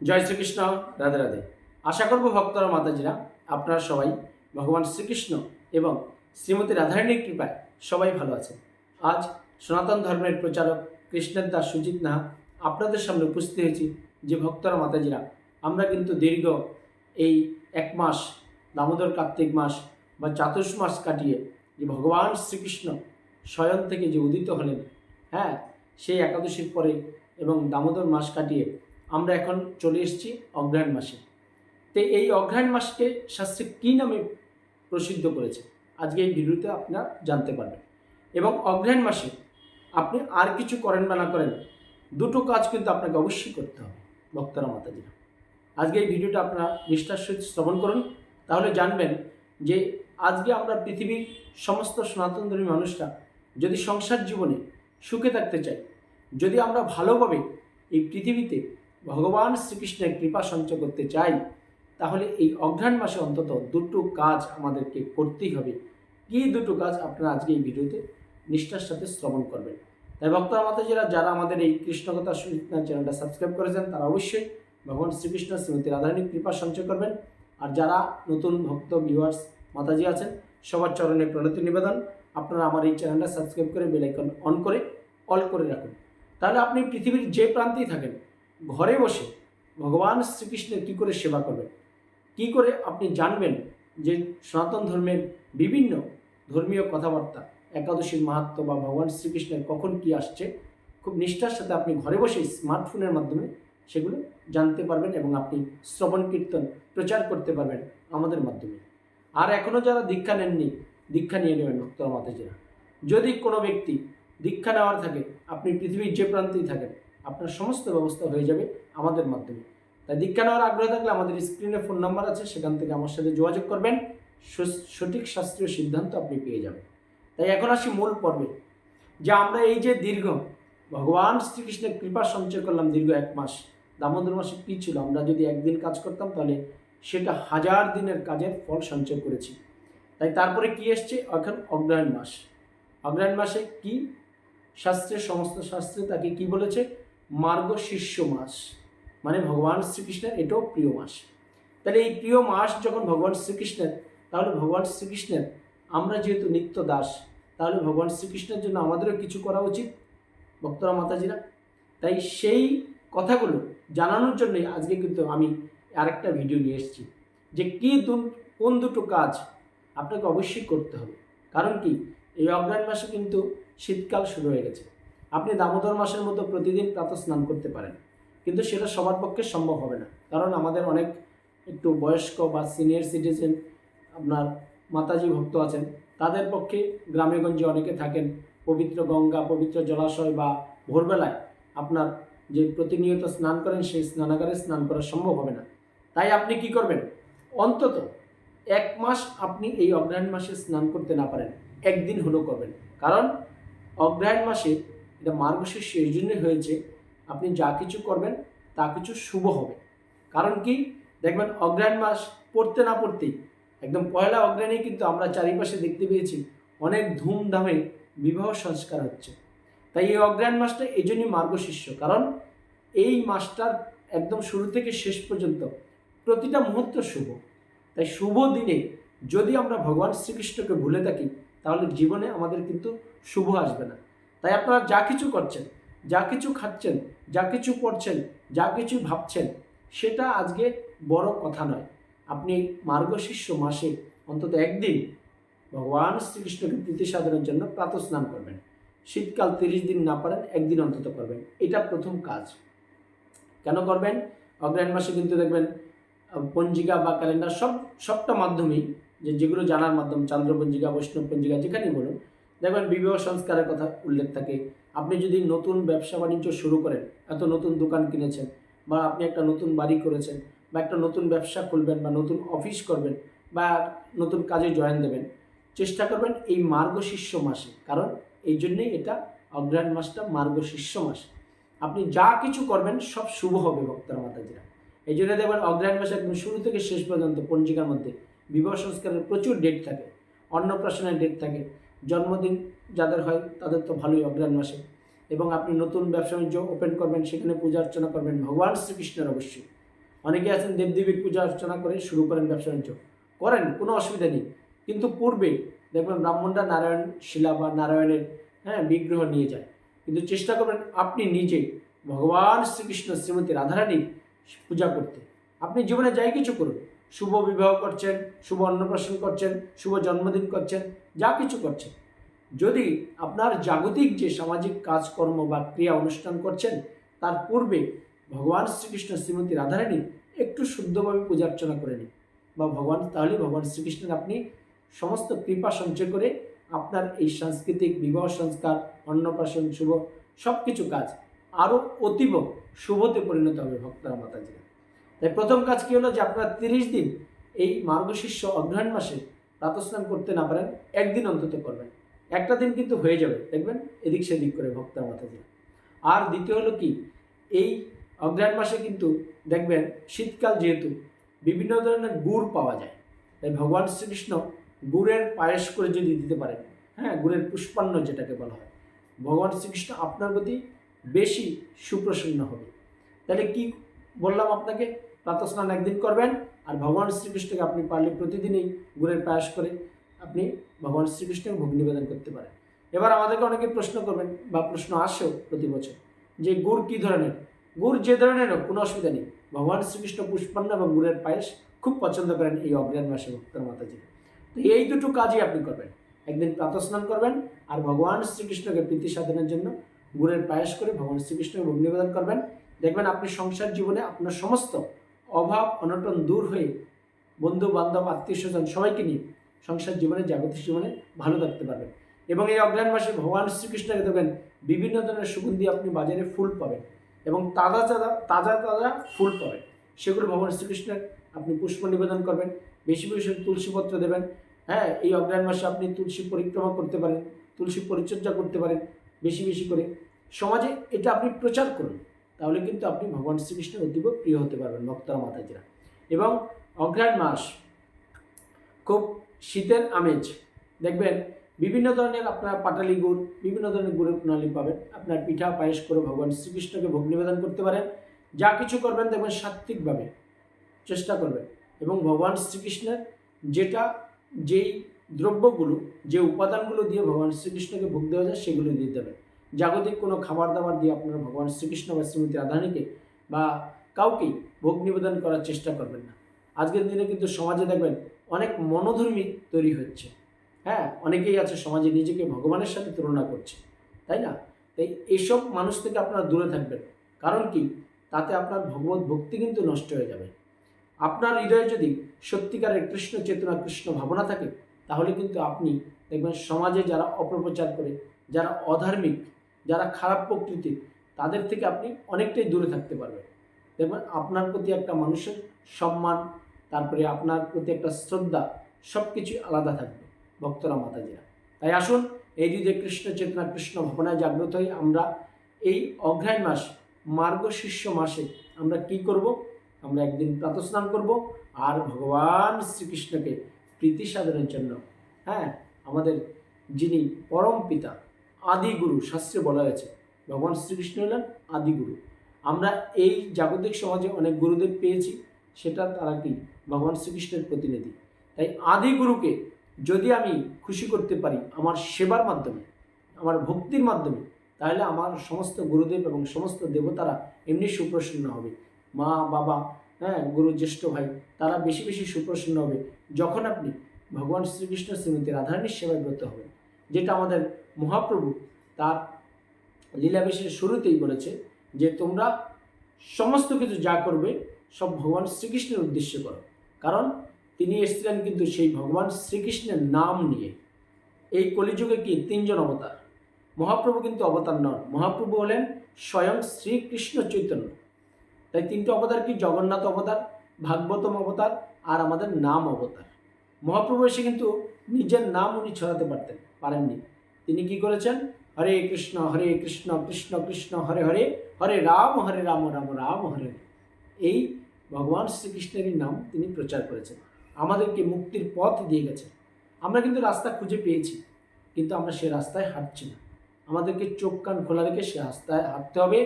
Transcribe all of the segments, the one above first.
জয় শ্রীকৃষ্ণ, রাধে রাধে। আশা করব ভক্তরা, মাতাজিরা, আপনারা সবাই ভগবান শ্রীকৃষ্ণ এবং শ্রীমতী রাধারানীর কৃপায় সবাই ভালো আছেন। আজ সনাতন ধর্মের প্রচারক কৃষ্ণের দাস সুজিত নাহা আপনাদের সামনে উপস্থিত হয়েছি। যে ভক্তরা, মাতাজিরা, আমরা কিন্তু দীর্ঘ এই এক মাস, দামোদর কার্তিক মাস বা চাতুর্শ মাস কাটিয়ে যে ভগবান শ্রীকৃষ্ণ স্বয়ং থেকে যে উদিত হলেন হ্যাঁ সেই একাদশীর পরে এবং দামোদর মাস কাটিয়ে আমরা এখন চলে এসেছি অগ্রহায়ণ মাসে। তো এই অগ্রহায়ণ মাসকে শাস্ত্রে কী নামে প্রসিদ্ধ করেছে? আজকে এই ভিডিওতে আপনারা জানতে পারবেন। এবং অগ্রহায়ণ মাসে আপনি আর কিছু করেন বা না করেন, দুটো কাজ কিন্তু আপনাকে অবশ্যই করতে হবে, ভক্তরা, মাতাজিরা। আজকে এই ভিডিওটা আপনারা নিষ্ঠার সহিত শ্রবণ করুন। তাহলে জানবেন যে আজকে আমরা পৃথিবীর সমস্ত সনাতন ধর্মী মানুষরা যদি সংসার জীবনে সুখে থাকতে চাই, যদি আমরা ভালোভাবে এই পৃথিবীতে ভগবান শ্রীকৃষ্ণের কৃপা সঞ্চয় করতে চাই, তাহলে এই অঘ্রাণ মাসে অন্তত দুটো কাজ আমাদেরকে করতেই হবে। কী দুটো কাজ? আপনারা আজকে এই ভিডিওতে নিষ্ঠার সাথে শ্রবণ করবেন। তাই ভক্তরা মাতাজিরা যারা আমাদের এই কৃষ্ণকথা সুচিত্রা চ্যানেলটা সাবস্ক্রাইব করেছেন, তারা অবশ্যই ভগবান শ্রীকৃষ্ণ শ্রীমতী রাধারানীর কৃপা সঞ্চয় করবেন। আর যারা নতুন ভক্ত ভিউয়ার্স মাতাজি আছেন, সবার চরণে প্রণতি নিবেদন। আপনারা আমার এই চ্যানেলটা সাবস্ক্রাইব করে বেলাইকন অন করে অল করে রাখুন। তাহলে আপনি পৃথিবীর যে প্রান্তেই থাকেন ঘরে বসে ভগবান শ্রীকৃষ্ণের কী করে সেবা করবেন? কী করে আপনি জানবেন যে সনাতন ধর্মের বিভিন্ন ধর্মীয় কথাবার্তা, একাদশীর মাহাত্ম বা ভগবান শ্রীকৃষ্ণের কখন কি আসছে, খুব নিষ্ঠার সাথে আপনি ঘরে বসে স্মার্টফোনের মাধ্যমে সেগুলো জানতে পারবেন এবং আপনি শ্রবণ কীর্তন প্রচার করতে পারবেন আমাদের মাধ্যমে। আর এখনও যারা দীক্ষা নেননি, দীক্ষা নিয়ে নেবেন ভক্তরা মাতাজিরা। যদি কোনো ব্যক্তি দীক্ষা নেওয়ার থাকে, আপনি পৃথিবীর যে প্রান্তেই থাকেন আপনার সমস্ত ব্যবস্থা হয়ে যাবে আমাদের মাধ্যমে। তাই দীক্ষা নেওয়ার আগ্রহ থাকলে আমাদের স্ক্রিনে ফোন নাম্বার আছে, সেখান থেকে আমার সাথে যোগাযোগ করবেন। সঠিক শাস্ত্রীয় সিদ্ধান্ত আপনি পেয়ে যাবেন। তাই এখন আসি মূল পর্বে, যে আমরা এই যে দীর্ঘ, ভগবান শ্রীকৃষ্ণের কৃপা সঞ্চয় করলাম দীর্ঘ এক মাস। দামোদর মাসে কী ছিল? আমরা যদি একদিন কাজ করতাম, তাহলে সেটা হাজার দিনের কাজের ফল সঞ্চয় করেছি। তাই তারপরে কি এসছে? এখন অগ্রহায়ণ মাস। অগ্রহায়ণ মাসে কি? শাস্ত্রের সমস্ত শাস্ত্রে তাকে কি বলেছে? মার্গ শীর্ষ মাস। মানে ভগবান শ্রীকৃষ্ণের এটাও প্রিয় মাস। তাহলে এই প্রিয় মাস যখন ভগবান শ্রীকৃষ্ণের, তাহলে ভগবান শ্রীকৃষ্ণের, আমরা যেহেতু নিত্য দাস, তাহলে ভগবান শ্রীকৃষ্ণের জন্য আমাদেরও কিছু করা উচিত, ভক্তরা, মাতাজিরা। তাই সেই কথাগুলো জানানোর জন্যই আজকে কিন্তু আমি আরেকটা ভিডিও নিয়ে এসেছি, যে কী কোন দুটো কাজ আপনাকে অবশ্যই করতে হবে। কারণ কি, এই অগ্রহায়ণ মাসে কিন্তু শীতকাল শুরু হয়ে গেছে। আপনি দামোদর মাসের মতো প্রতিদিন প্রাতঃ স্নান করতে পারেন। কিন্তু সেটা সবার পক্ষে সম্ভব হবে না। কারণ আমাদের অনেক একটু বয়স্ক বা সিনিয়র সিটিজেন আপনার মাতাজি ভক্ত আছেন, তাদের পক্ষে গ্রামেগঞ্জে অনেকে থাকেন, পবিত্র গঙ্গা, পবিত্র জলাশয় বা ভোরবেলায় আপনার যে প্রতিনিয়ত স্নান করেন, সেই স্নানাগারে স্নান করা সম্ভব হবে না। তাই আপনি কি করবেন? অন্তত এক মাস আপনি এই অগ্রহায়ণ মাসে স্নান করতে না পারেন। একদিন হলেও করবেন। কারণ অগ্রহায়ণ মাসে এটা মার্গশীর্ষ এই জন্যই হয়েছে, আপনি যা কিছু করবেন, তা কিছু শুভ হবে। কারণ কি? দেখবেন অগ্রহায়ণ মাস পড়তে না পড়তেই, একদম পয়লা অগ্রহায়ণে কিন্তু আমরা চারিপাশে দেখতে পেয়েছি অনেক ধুমধামে বিবাহ সংস্কার হচ্ছে। তাই এই অগ্রহায়ণ মাসটা এই জন্যই মার্গশীর্ষ কারণ এই মাসটার একদম শুরু থেকে শেষ পর্যন্ত প্রতিটা মুহূর্ত শুভ। তাই শুভ দিনে যদি আমরা ভগবান শ্রীকৃষ্ণকে ভুলে থাকি, তাহলে জীবনে আমাদের কিন্তু শুভ আসবে না। তাই আপনারা যা কিছু করছেন, যা কিছু খাচ্ছেন, যা কিছু পড়ছেন, যা কিছু ভাবছেন, সেটা আজকে বড় কথা নয়। আপনি মার্গশীর্ষ মাসে অন্তত একদিন ভগবান শ্রীকৃষ্ণকে প্রীতি সাধনের জন্য প্রাতঃ স্নান করবেন। শীতকাল তিরিশ দিন না পারেন, একদিন অন্তত করবেন। এটা প্রথম কাজ। কেন করবেন? অগ্রহায়ণ মাসে কিন্তু দেখবেন পঞ্জিকা বা ক্যালেন্ডার সব, সবটা মাধ্যমেই, যে যেগুলো জানার মাধ্যম চান্দ্র পঞ্জিকা বৈষ্ণব পঞ্জিকা, যেখানেই বলুন দেখবেন বিবাহ সংস্কারের কথা উল্লেখ থাকে। আপনি যদি নতুন ব্যবসা বাণিজ্য শুরু করেন, এত নতুন দোকান কিনেছেন বা আপনি একটা নতুন বাড়ি করেছেন বা একটা নতুন ব্যবসা খুলবেন বা নতুন অফিস করবেন বা নতুন কাজে জয়েন দেবেন, চেষ্টা করবেন এই মার্গশীর্ষ মাসে। কারণ এই জন্যেই এটা অগ্রহায়ণ মাসটা মার্গশীর্ষ মাস। আপনি যা কিছু করবেন, সব শুভ হবে ভক্তরা মাতাজিরা। এই জন্য দেখবেন অগ্রহায়ণ মাসে একদম শুরু থেকে শেষ পর্যন্ত পঞ্জিকার মধ্যে বিবাহ সংস্কারের প্রচুর ডেট থাকে, অন্নপ্রাশনের ডেট থাকে জন্মদিন যাদের হয় তাদের তো ভালোই অগ্রহায়ণ মাসে এবং আপনি নতুন ব্যবসা বাণিজ্য ওপেন করবেন, সেখানে পূজা অর্চনা করবেন। ভগবান শ্রীকৃষ্ণের অবশ্যই। অনেকে আছেন দেবদেবীর পূজা অর্চনা করে শুরু করেন ব্যবসা বাণিজ্য। করেন, কোনো অসুবিধা নেই। কিন্তু পূর্বে দেখবেন ব্রাহ্মণরা নারায়ণ শিলা বা নারায়ণের হ্যাঁ বিগ্রহ নিয়ে যায়। কিন্তু চেষ্টা করবেন আপনি নিজে ভগবান শ্রীকৃষ্ণ, শ্রীমতী রাধারানীর পূজা করতে। আপনি জীবনে যাই কিছু করুন। শুভ বিবাহ করছেন, শুভ অন্নপ্রাশন করছেন, শুভ জন্মদিন করছেন, যা কিছু করছেন। যদি আপনার জাগতিক যে সামাজিক কাজকর্ম বা ক্রিয়া অনুষ্ঠান করছেন, তার পূর্বে ভগবান শ্রীকৃষ্ণ শ্রীমতী রাধারানী একটু শুদ্ধভাবে পূজা অর্চনা করে নিন বা ভগবান, তাহলে ভগবান শ্রীকৃষ্ণের আপনি সমস্ত কৃপা সঞ্চয় করে আপনার এই সাংস্কৃতিক বিবাহ সংস্কার, অন্নপ্রাশন, শুভ সব কিছু কাজ আরও অতীব শুভতে পরিণত হবে ভক্তরা মাতাজিরা। তাই প্রথম কাজ কী হলো যে আপনারা তিরিশ দিন এই মার্গশিষ্য অগ্রহায়ণ মাসে প্রাতস্নান করতে না পারেন, একদিন অন্তত করবেন। একটা দিন কিন্তু হয়ে যাবে, দেখবেন? এদিক সেদিক করে ভক্তরা মাতাজিরা আর দ্বিতীয় হলো কি? এই অগ্রহায়ণ মাসে কিন্তু দেখবেন শীতকাল যেহেতু, বিভিন্ন ধরনের গুড় পাওয়া যায়। তাই ভগবান শ্রীকৃষ্ণ গুড়ের পায়েস করে যদি দিতে পারেন হ্যাঁ গুড়ের পুষ্পান্ন যেটাকে বলা হয়, ভগবান শ্রীকৃষ্ণ আপনার প্রতি বেশি সুপ্রসন্ন হবে। তাহলে কি বললাম আপনাকে? প্রাতঃস্নান একদিন করবেন আর ভগবান শ্রীকৃষ্ণকে আপনি পারলে প্রতিদিনই গুড়ের পায়েস করে আপনি ভগবান শ্রীকৃষ্ণকে ভোগ নিবেদন করতে পারেন। এবার আমাদেরকে অনেকে প্রশ্ন করবেন বা প্রশ্ন আসেও প্রতি বছর যে গুড় কী ধরনের? গুড় যে ধরনের হোক, কোনো অসুবিধা নেই। ভগবান শ্রীকৃষ্ণ পুষ্পান্ন এবং গুড়ের পায়েস খুব পছন্দ করেন এই অগ্রাণ মাসে ভক্তর মাতাজি তো এই দুটো কাজই আপনি করবেন। একদিন প্রাতঃস্নান করবেন আর ভগবান শ্রীকৃষ্ণকে প্রীতি সাধনের জন্য গুড়ের পায়েস করে ভগবান শ্রীকৃষ্ণকে ভোগ নিবেদন করবেন। দেখবেন আপনি সংসার জীবনে আপনার সমস্ত অভাব, অনটন দূর হয়ে বন্ধু, বান্ধব, আত্মীয় স্বজন সবাইকে নিয়ে সংসার জীবনে, জাগতিক জীবনে ভালো থাকতে পারবেন এবং এই অগ্রহায়ণ মাসে ভগবান শ্রীকৃষ্ণকে দেখবেন বিভিন্ন ধরনের সুগন্ধি আপনি বাজারে ফুল পাবেন এবং তাজা তাজা তাজা তাজা ফুল পাবেন। সেগুলো ভগবান শ্রীকৃষ্ণের আপনি পুষ্প নিবেদন করবেন, বেশি বেশি তুলসীপত্র দেবেন হ্যাঁ এই অগ্রহায়ণ মাসে আপনি তুলসী পরিক্রমা করতে পারেন, তুলসী পরিচর্যা করতে পারেন, বেশি বেশি করে। সমাজে এটা আপনি প্রচার করুন। তাহলে কিন্তু আপনি ভগবান শ্রীকৃষ্ণের অতীব প্রিয় হতে পারবেন, ভক্তরা মাতাজিরা। এবং অগ্রহায়ণ মাস, খুব শীতের আমেজ, দেখবেন বিভিন্ন ধরনের আপনার পাটালি গুড়, বিভিন্ন ধরনের গুড়ের প্রণালী পাবেন। আপনার পিঠা, পায়েস করে ভগবান শ্রীকৃষ্ণকে ভোগ নিবেদন করতে পারেন। যা কিছু করবেন দেখবেন সাত্ত্বিকভাবে চেষ্টা করবেন। এবং ভগবান শ্রীকৃষ্ণের যেটা, যেই দ্রব্যগুলো, যে উপাদানগুলো দিয়ে ভগবান শ্রীকৃষ্ণকে ভোগ দেওয়া যায়, সেগুলো দিয়ে দেবেন। জাগতিক কোনো খাবার দাবার দিয়ে আপনারা ভগবান শ্রীকৃষ্ণ বা শ্রীমতী রাধানীকে বা কাউকেই ভোগ নিবেদন করার চেষ্টা করবেন না। আজকের দিনে কিন্তু সমাজে দেখবেন অনেক মনোধর্মী তৈরি হচ্ছে। হ্যাঁ অনেকেই আছে সমাজে নিজেকে ভগবানের সাথে তুলনা করছে, তাই না? তাই এইসব মানুষ থেকে আপনারা দূরে থাকবেন। কারণ কি? তাতে আপনার ভগবত ভক্তি কিন্তু নষ্ট হয়ে যাবে। আপনার হৃদয়ে যদি সত্যিকারের কৃষ্ণ চেতনা, কৃষ্ণ ভাবনা থাকে, তাহলে কিন্তু আপনি দেখবেন সমাজে যারা অপপ্রচার করে, যারা অধার্মিক যারা খারাপ প্রকৃতির, তাদের থেকে আপনি অনেকটাই দূরে থাকতে পারবেন। দেখবেন আপনার প্রতি একটা মানুষের সম্মান, তারপরে আপনার প্রতি একটা শ্রদ্ধা সব কিছুই আলাদা থাকবে ভক্তরা, মাতাজিরা। তাই আসুন, এই যে কৃষ্ণ চেতনা, কৃষ্ণ ভাবনায় জাগ্রত হয়ে আমরা এই অগ্রায়ণ মাস মার্গশীর্ষ মাসে আমরা কি করব? আমরা একদিন প্রাতস্নান করব, আর ভগবান শ্রীকৃষ্ণকে প্রীতি সাধনের জন্য হ্যাঁ আমাদের যিনি পরম পিতা আদিগুরু শাস্ত্রে বলা হয়েছে। ভগবান শ্রীকৃষ্ণ হলেন আদিগুরু। আমরা এই জাগতিক সমাজে অনেক গুরুদেব পেয়েছি, সেটা তারা কি? ভগবান শ্রীকৃষ্ণের প্রতিনিধি। তাই আদিগুরুকে যদি আমি খুশি করতে পারি আমার সেবার মাধ্যমে, আমার ভক্তির মাধ্যমে, তাহলে আমার সমস্ত গুরুদেব এবং সমস্ত দেবতারা এমনি সুপ্রসন্ন হবে। মা, বাবা হ্যাঁ গুরু, জ্যেষ্ঠ ভাই, তারা বেশি বেশি সুপ্রসন্ন হবে। যখন আপনি ভগবান শ্রীকৃষ্ণ শ্রীমতী রাধারানীর সেবায় ব্রত হবেন যেটা আমাদের মহাপ্রভু তার লীলাবেশের শুরুতেই বলেছে যে তোমরা সমস্ত কিছু যা করবে সব ভগবান শ্রীকৃষ্ণের উদ্দেশ্যে করো। কারণ তিনি এসেছিলেন কিন্তু সেই ভগবান শ্রীকৃষ্ণের নাম নিয়ে। এই কলিযুগে কি তিনজন অবতার? মহাপ্রভু কিন্তু অবতার নন। মহাপ্রভু হলেন স্বয়ং শ্রীকৃষ্ণ চৈতন্য। তাই তিনটে অবতার কি? জগন্নাথ অবতার, ভাগবতম অবতার আর আমাদের নাম অবতার। মহাপ্রভু এসে কিন্তু নিজের নাম উনি ছড়াতে পারতেন। পারেননি। তিনি কি করেছেন? হরে কৃষ্ণ হরে কৃষ্ণ কৃষ্ণ কৃষ্ণ, হরে হরে হরে রাম হরে রাম রাম রাম, হরে এই ভগবান শ্রীকৃষ্ণেরই নাম তিনি প্রচার করেছেন। আমাদেরকে মুক্তির পথ দিয়ে গেছেন। আমরা কিন্তু রাস্তা খুঁজে পেয়েছি, কিন্তু আমরা সে রাস্তায় হাঁটছি না। আমাদেরকে চোখ কান খোলা রেখে সে রাস্তায় হাঁটতে হবে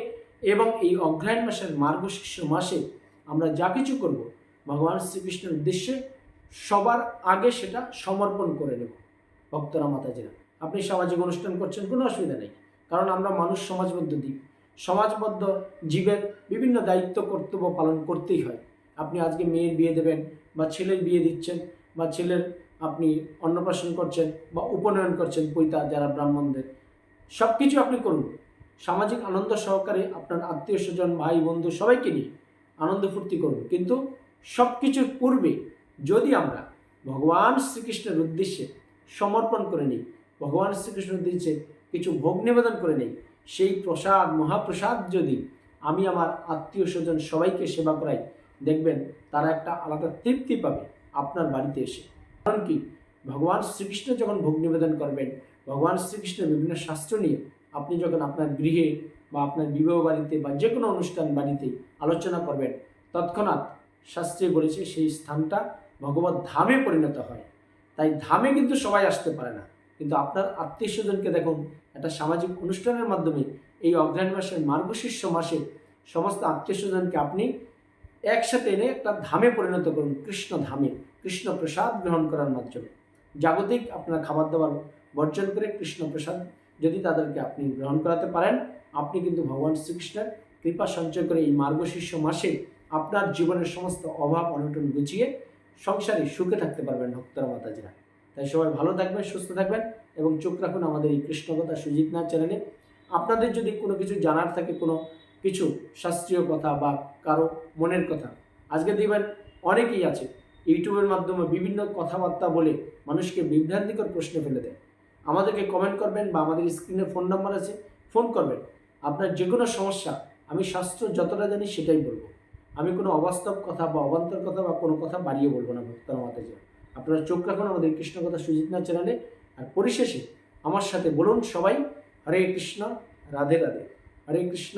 এবং এই অগ্রায়ণ মাসের মার্গশীর্ষ মাসে আমরা যা কিছু করব, ভগবান শ্রীকৃষ্ণের উদ্দেশ্যে সবার আগে সেটা সমর্পণ করে নেব। ভক্তরা মাতাজিরা আপনি সামাজিক অনুষ্ঠান করছেন, কোনো অসুবিধা নেই। কারণ আমরা মানুষ সমাজবদ্ধ দ্বীপ সমাজবদ্ধ জীবের বিভিন্ন দায়িত্ব কর্তব্য পালন করতেই হয়। আপনি আজকে মেয়ের বিয়ে দেবেন বা ছেলের বিয়ে দিচ্ছেন বা ছেলের আপনি অন্নপ্রাশন করছেন বা উপনয়ন করছেন পৈতা যারা ব্রাহ্মণদের সব কিছু আপনি করুন। সামাজিক আনন্দ সহকারে আপনার আত্মীয় স্বজন, ভাই, বন্ধু সবাইকে নিয়ে আনন্দ ফুর্তি করুন। কিন্তু সব কিছুর পূর্বে যদি আমরা ভগবান শ্রীকৃষ্ণের উদ্দেশ্যে সমর্পণ করে নিই। ভগবান শ্রীকৃষ্ণের উদ্দেশ্যে কিছু ভোগ নিবেদন করে নিই। সেই প্রসাদ, মহাপ্রসাদ যদি আমি আমার আত্মীয় স্বজন সবাইকে সেবা করাই, দেখবেন তারা একটা আলাদা তৃপ্তি পাবে আপনার বাড়িতে এসে। কারণ কি? ভগবান শ্রীকৃষ্ণ যখন ভোগ নিবেদন করবেন, ভগবান শ্রীকৃষ্ণের বিভিন্ন শাস্ত্র নিয়ে আপনি যখন আপনার গৃহে বা আপনার বিবাহ বাড়িতে বা যে কোনো অনুষ্ঠান বাড়িতে আলোচনা করবেন, তৎক্ষণাৎ শাস্ত্রে বলেছে সেই স্থানটা ভগবত ধামে পরিণত হয়। তাই ধামে কিন্তু সবাই আসতে পারে না। কিন্তু আপনার আত্মীয় স্বজনকে দেখুন, একটা সামাজিক অনুষ্ঠানের মাধ্যমে এই অগ্রহায়ণ মাসের মার্গশীর্ষ মাসে সমস্ত আত্মীয় স্বজনকে আপনি একসাথে এনে একটা ধামে পরিণত করুন, কৃষ্ণ ধামে, কৃষ্ণ প্রসাদ গ্রহণ করার মাধ্যমে। জাগতিক আপনার খাবার দাবার বর্জন করে কৃষ্ণ প্রসাদ যদি তাদেরকে আপনি গ্রহণ করাতে পারেন, আপনি কিন্তু ভগবান শ্রীকৃষ্ণের কৃপা সঞ্চয় করে এই মার্গশীর্ষ মাসে আপনার জীবনের সমস্ত অভাব, অনটন গুছিয়ে সংসারে সুখে থাকতে পারবেন ভক্তরা মাতাজিরা। তাই সবাই ভালো থাকবেন, সুস্থ থাকবেন এবং চোখ রাখুন আমাদের এই কৃষ্ণকথা সুজিত নাথ চ্যানেলে। আপনাদের যদি কোনো কিছু জানার থাকে, কোনো কিছু শাস্ত্রীয় কথা বা কারও মনের কথা, আজকে দেখবেন অনেকেই আছে, ইউটিউবের মাধ্যমে বিভিন্ন কথাবার্তা বলে মানুষকে বিভ্রান্তিকর প্রশ্ন ফেলে দেয়। আমাদেরকে কমেন্ট করবেন বা আমাদের স্ক্রিনে ফোন নাম্বার আছে ফোন করবেন। আপনার যে কোনো সমস্যা, আমি শাস্ত্র যতটা জানি সেটাই বলব। আমি কোনো অবাস্তব কথা বা অবান্তর কথা বা কোনো কথা বাড়িয়ে বলব না ভক্তরা মাতাজি আপনারা চোখ রাখুন আমাদের কৃষ্ণ কথা সুজিত না চ্যানেলে আর পরিশেষে আমার সাথে বলুন সবাই, হরে কৃষ্ণ, রাধে রাধে, হরে কৃষ্ণ,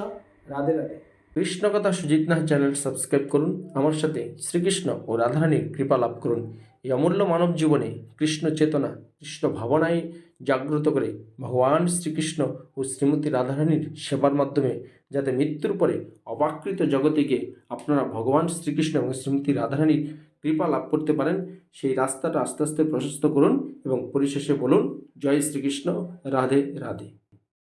রাধে রাধে। কৃষ্ণ কথা সুজিত নাহ চ্যানেল সাবস্ক্রাইব করুন, আমার সাথে শ্রীকৃষ্ণ ও রাধারানীর কৃপা লাভ করুন। এই অমূল্য মানব জীবনে কৃষ্ণ চেতনা, কৃষ্ণ ভাবনায় জাগ্রত করে ভগবান শ্রীকৃষ্ণ ও শ্রীমতী রাধারানীর সেবার মাধ্যমে যাতে মৃত্যুর পরে অবাকৃত জগতিকে আপনারা ভগবান শ্রীকৃষ্ণ এবং শ্রীমতী রাধারানীর কৃপা লাভ করতে পারেন, সেই রাস্তাটা আস্তে আস্তে প্রশস্ত করুন এবং পরিশেষে বলুন, জয় শ্রীকৃষ্ণ, রাধে রাধে।